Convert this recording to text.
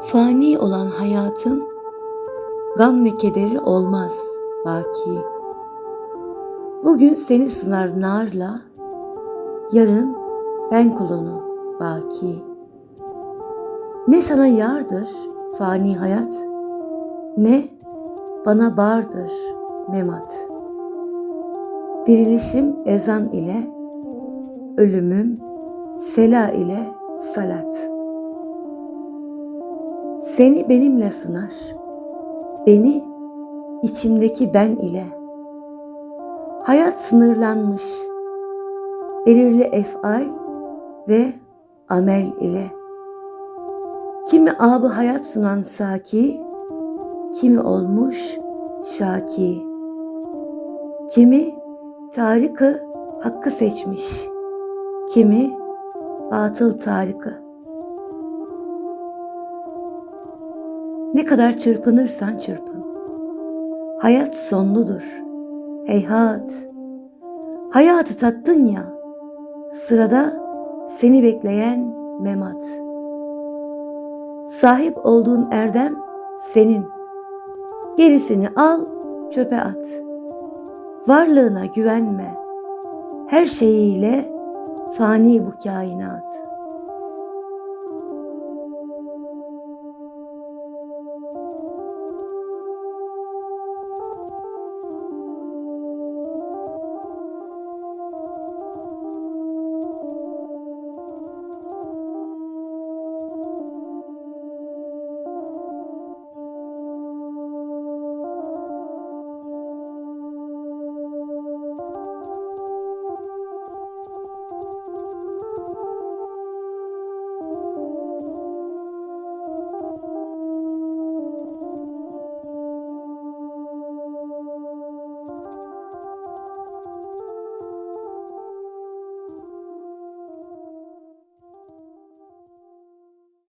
Fani olan hayatın gam ve kederi olmaz baki. Bugün seni sınar narla, yarın ben kulunu baki. Ne sana yardır fani hayat, ne bana bardır memat. Dirilişim ezan ile, ölümüm sela ile salat. Seni benimle sınar, beni içimdeki ben ile. Hayat sınırlanmış, belirli efal ve amel ile. Kimi abı hayat sunan saki, kimi olmuş şaki. Kimi tarikı hakkı seçmiş, kimi batıl tarikı. Ne kadar çırpınırsan çırpın. Hayat sonludur. Heyhat. Hayatı tattın ya. Sırada seni bekleyen memat. Sahip olduğun erdem senin. Gerisini al, çöpe at. Varlığına güvenme. Her şeyiyle fani bu kainat.